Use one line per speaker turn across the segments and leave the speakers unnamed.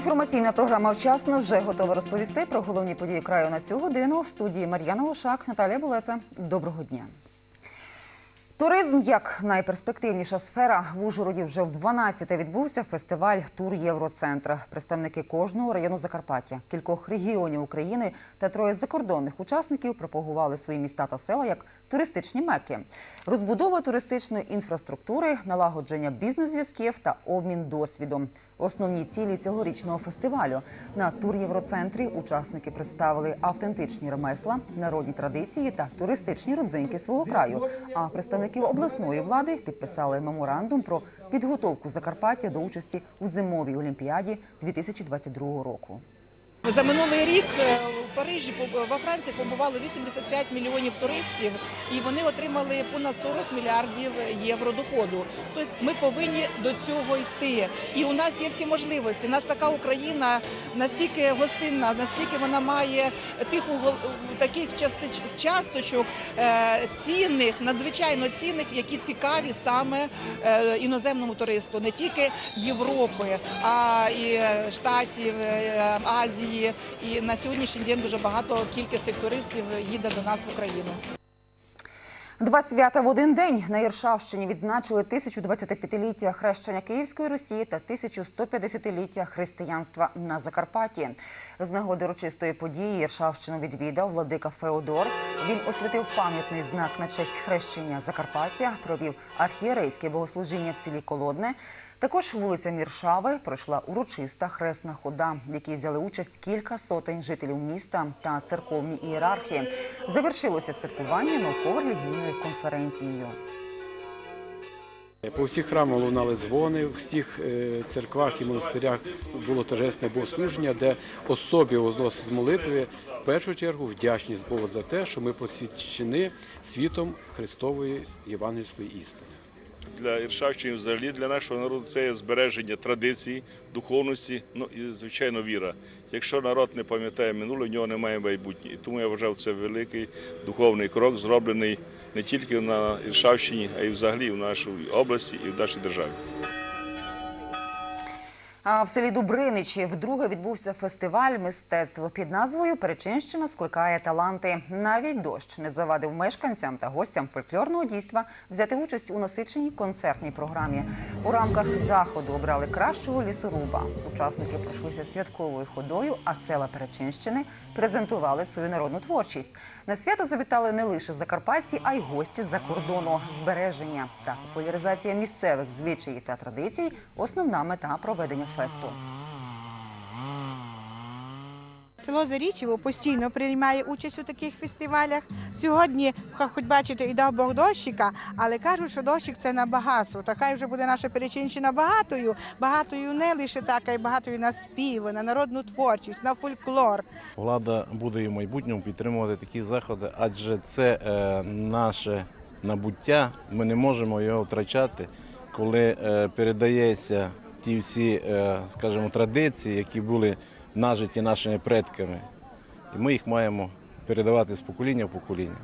Інформаційна програма вчасно вже готова розповісти про головні події краю на цю годину. В студії Мар'яна Лошак, Наталія Булеца. Доброго дня. Туризм як найперспективніша сфера в Ужгороді вже в 12-те відбувся фестиваль Тур Євроцентр. Представники кожного району Закарпаття, кількох регіонів України та троє закордонних учасників пропагували свої міста та села як туристичні меки. Розбудова туристичної інфраструктури, налагодження бізнес-зв'язків та обмін досвідом. Основні цілі цьогорічного фестивалю на тур Євроцентрі учасники представили автентичні ремесла, народні традиції та туристичні родзинки свого краю. А представники обласної влади підписали меморандум про підготовку Закарпаття до участі у зимовій олімпіаді 2022 року.
За минулий рік е, Парижі во Франції побувало 85 мільйонів туристів, і вони отримали понад 40 мільярдів євро доходу. Тобто ми повинні до цього йти. І у нас є всі можливості. Наша така Україна настільки гостинна, настільки вона має тих таких часточок е, цінних, надзвичайно цінних, які цікаві саме е, іноземному туристу, не тільки Європи, а і е, Штатів, Азії. І на сьогоднішній день дуже багато кількість туристів їде до нас в Україну.
Два свята в один день на Іршавщині відзначили 1025-ліття хрещення Київської Росії та 1150-ліття християнства на Закарпатті. З нагоди урочистої події Іршавщину відвідав владика Феодор. Він освятив пам'ятний знак на честь хрещення Закарпаття, провів архієрейське богослужіння в селі Колодне. Також вулиця Іршави пройшла урочиста хресна хода, в якій взяли участь кілька сотень жителів міста та церковні ієрархи. Завершилося святкування науково-релігійною конференцією.
По всіх храмах лунали дзвони, в всіх е, церквах і монастирях було торжесне богослуження, де особі возносить з молитви в першу чергу вдячність Богу за те, що ми посвідчені світом Христової євангельської істини.
Для Іршавщини, взагалі для нашого народу це є збереження традицій, духовності, ну і звичайно віра. Якщо народ не пам'ятає минуле, в нього немає майбутнього. І тому я вважав це великий духовний крок, зроблений не тільки на Іршавщині, а й взагалі в нашій області і в нашій державі.
А в селі Дубриничі вдруге відбувся фестиваль мистецтв під назвою Перечинщина скликає таланти. Навіть дощ не завадив мешканцям та гостям фольклорного дійства взяти участь у насиченій концертній програмі. У рамках заходу обрали кращого лісоруба. Учасники пройшлися святковою ходою, а села Перечинщини презентували свою народну творчість. На свято завітали не лише закарпатці, а й гості з-за кордону. Збереження та популяризація місцевих звичаїв та традицій основна мета проведення фесту.
Село Зарічево постійно приймає участь у таких фестивалях. Сьогодні, хоч бачите, і дав Бог дощика, але кажуть, що дощик це на багатство. Така вже буде наша перечинщина багатою. Багатою не лише так, а й багатою на співи, на народну творчість, на фольклор.
Влада буде і в майбутньому підтримувати такі заходи, адже це е, наше набуття. Ми не можемо його втрачати, коли е, передається ті всі, е, скажімо, традиції, які були нажиті нашими предками. І ми їх маємо передавати з покоління в покоління.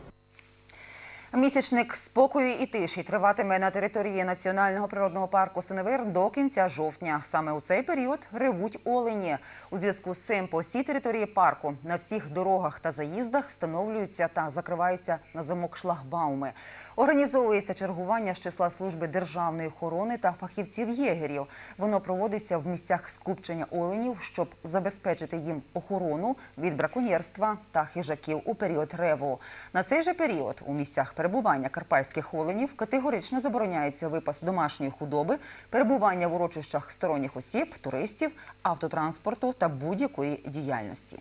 Місячник спокою і тиші триватиме на території національного природного парку Синевир до кінця жовтня. Саме у цей період ревуть олені. У зв'язку з цим по всій території парку на всіх дорогах та заїздах встановлюються та закриваються на замок шлагбауми. Організовується чергування з числа служби державної охорони та фахівців єгерів. Воно проводиться в місцях скупчення оленів, щоб забезпечити їм охорону від браконьєрства та хижаків у період реву. На цей же період у місцях перебування карпайських оленів категорично забороняється випас домашньої худоби, перебування в урочищах сторонніх осіб, туристів, автотранспорту та будь-якої діяльності.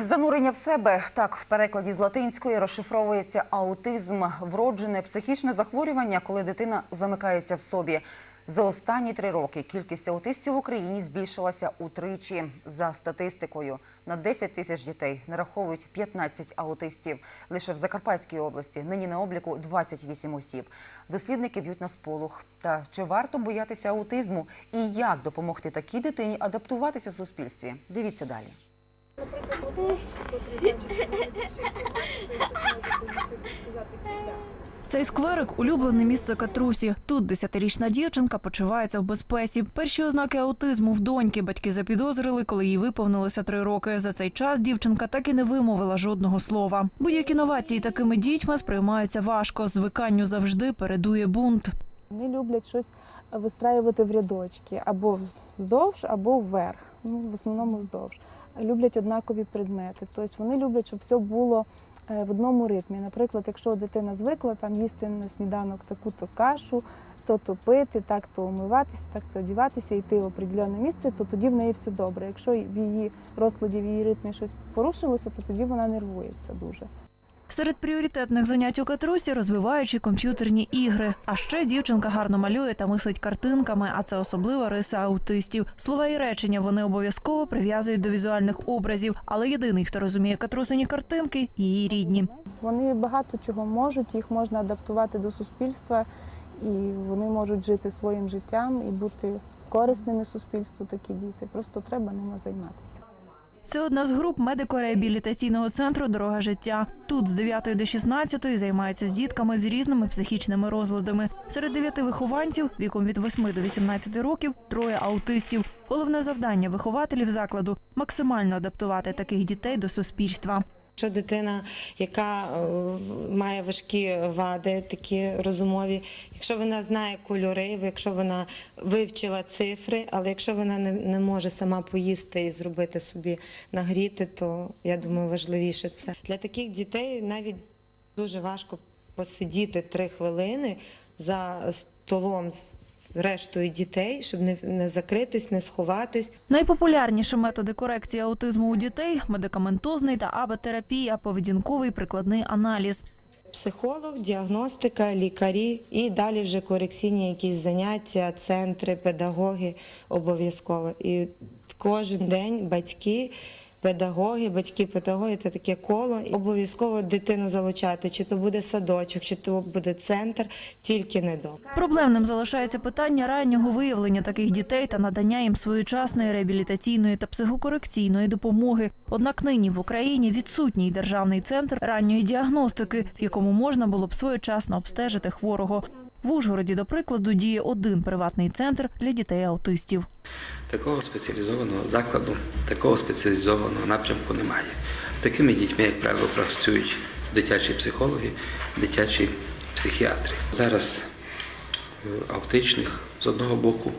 Занурення в себе так в перекладі з латинської розшифровується аутизм, вроджене психічне захворювання, коли дитина замикається в собі. За останні три роки кількість аутистів в Україні збільшилася утричі. За статистикою на 10 тисяч дітей нараховують 15 аутистів. Лише в Закарпатській області нині на обліку 28 осіб. Дослідники б'ють на сполох. Та чи варто боятися аутизму і як допомогти такій дитині адаптуватися в суспільстві? Дивіться далі.
Цей скверик улюблене місце Катрусі. Тут десятирічна дівчинка почувається в безпеці. Перші ознаки аутизму в доньки батьки запідозрили, коли їй виповнилося три роки. За цей час дівчинка так і не вимовила жодного слова. Будь-які новації такими дітьми сприймаються важко. Звиканню завжди передує бунт.
Вони люблять щось вистраювати в рядочки або вздовж, або вверх. Ну, в основному вздовж. Люблять однакові предмети. Тобто вони люблять, щоб все було е, в одному ритмі. Наприклад, якщо дитина звикла там їсти на сніданок таку-то кашу, то то пити, так то умиватися, так то одіватися, йти в определенне місце, то тоді в неї все добре. Якщо в її розкладі, в її ритмі щось порушилося, то тоді вона нервується дуже.
Серед пріоритетних занять у Катрусі розвиваючі комп'ютерні ігри. А ще дівчинка гарно малює та мислить картинками, а це особлива риса аутистів. Слова і речення вони обов'язково прив'язують до візуальних образів. Але єдиний, хто розуміє катрусині картинки, її рідні.
Вони багато чого можуть, їх можна адаптувати до суспільства, і вони можуть жити своїм життям і бути корисними суспільству, такі діти. Просто треба ними займатися.
Це одна з груп медико-реабілітаційного центру Дорога життя. Тут з 9 до 16 займаються з дітками з різними психічними розладами. Серед дев'яти вихованців віком від 8 до 18 років троє аутистів. Головне завдання вихователів закладу максимально адаптувати таких дітей до суспільства.
Якщо дитина, яка е, має важкі вади, такі розумові, якщо вона знає кольори, якщо вона вивчила цифри, але якщо вона не, не може сама поїсти і зробити собі нагріти, то я думаю, важливіше це. Для таких дітей навіть дуже важко посидіти три хвилини за столом з рештою дітей, щоб не, не закритись, не сховатись.
Найпопулярніші методи корекції аутизму у дітей медикаментозний та АБ-терапія, поведінковий прикладний аналіз.
Психолог, діагностика, лікарі і далі вже корекційні якісь заняття, центри, педагоги обов'язково. І кожен день батьки, педагоги, батьки, педагоги це таке коло. Обов'язково дитину залучати, чи то буде садочок, чи то буде центр, тільки не до.
Проблемним залишається питання раннього виявлення таких дітей та надання їм своєчасної реабілітаційної та психокорекційної допомоги. Однак нині в Україні відсутній державний центр ранньої діагностики, в якому можна було б своєчасно обстежити хворого. В Ужгороді, до прикладу, діє один приватний центр для дітей-аутистів.
Такого спеціалізованого закладу, такого спеціалізованого напрямку немає. Такими дітьми, як правило, працюють дитячі психологи, дитячі психіатри. Зараз е, аутичних з одного боку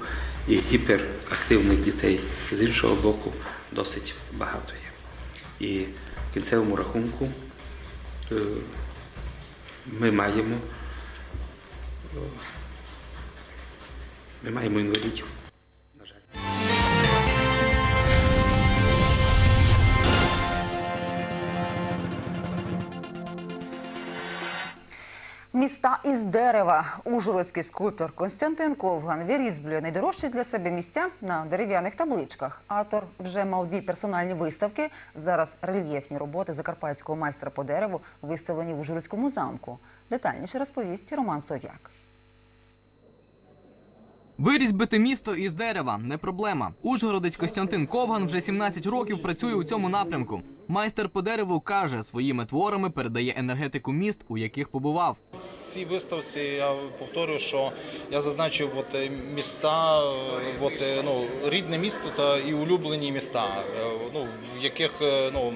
і гіперактивних дітей з іншого боку досить багато є. І в кінцевому рахунку е, ми маємо, ми маємо інвалідів.
Міста із дерева. Ужгородський скульптор Константин Ковган вирізблює найдорожчі для себе місця на дерев'яних табличках. Автор вже мав дві персональні виставки. Зараз рельєфні роботи закарпатського майстра по дереву виставлені в Ужгородському замку. Детальніше розповість Роман Сов'як.
Вирізбити місто із дерева не проблема. Ужгородець Костянтин Ковган вже 17 років працює у цьому напрямку. Майстер по дереву каже, своїми творами передає енергетику міст, у яких побував.
Цій виставці я повторюю, що я зазначив от, е, міста, е, от, е, ну, рідне місто та і улюблені міста, ну, в яких ну,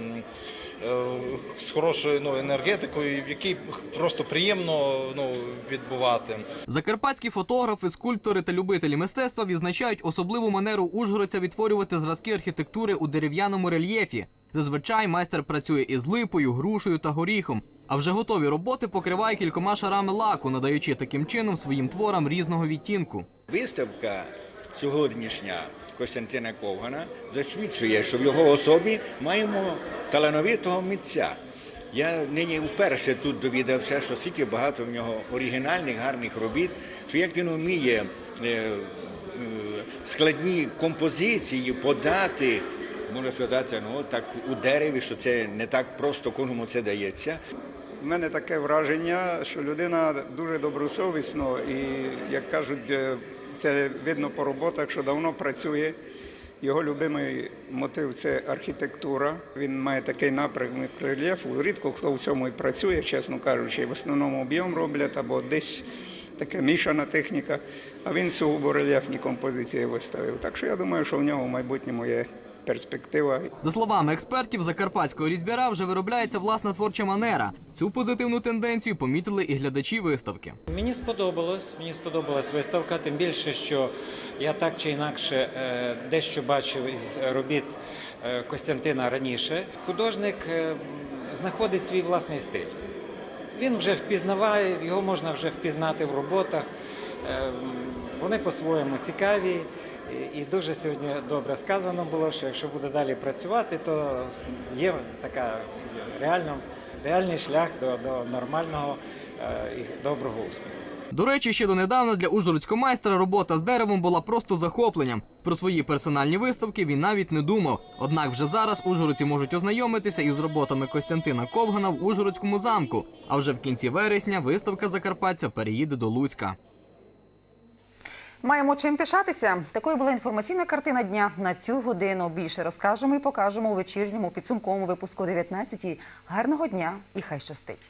з хорошою ну, енергетикою, в якій просто приємно ну, відбувати.
Закарпатські фотографи, скульптори та любителі мистецтва відзначають особливу манеру ужгородця відтворювати зразки архітектури у дерев'яному рельєфі. Зазвичай майстер працює із липою, грушею та горіхом. А вже готові роботи покриває кількома шарами лаку, надаючи таким чином своїм творам різного відтінку.
Виставка сьогоднішня Костянтина Ковгана засвідчує, що в його особі маємо талановитого митця. Я нині вперше тут довідався, що скільки багато в нього оригінальних, гарних робіт, що як він вміє е, е, складні композиції подати, можна сказати, ну так у дереві, що це не так просто кожному це дається.
У мене таке враження, що людина дуже добросовісно і, як кажуть, е, це видно по роботах, що давно працює Його любимий мотив це архітектура. Він має такий напрямок рельєфу. Рідко хто в цьому і працює, чесно кажучи. В основному об'єм роблять або десь така мішана техніка. А він сугубо рельєфні композиції виставив. Так що я думаю, що в нього в майбутньому є перспектива.
За словами експертів, закарпатського різьбяра вже виробляється власна творча манера. Цю позитивну тенденцію помітили і глядачі виставки.
Мені сподобалось. Мені сподобалась виставка, тим більше, що я так чи інакше е, дещо бачив із робіт е, Костянтина раніше. Художник е, знаходить свій власний стиль. Він вже впізнаває, його можна вже впізнати в роботах. Вони по-своєму цікаві. І- дуже сьогодні добре сказано було, що якщо буде далі працювати, то є така реально, реальний шлях до, до нормального е, і доброго успіху.
До речі, ще донедавна для ужгородського майстра робота з деревом була просто захопленням. Про свої персональні виставки він навіть не думав. Однак вже зараз ужгородці можуть ознайомитися із роботами Костянтина Ковгана в Ужгородському замку. А вже в кінці вересня виставка Закарпаття переїде до Луцька.
Маємо чим пишатися. Такою була інформаційна картина дня на цю годину. Більше розкажемо і покажемо у вечірньому підсумковому випуску 19 Гарного дня і хай щастить.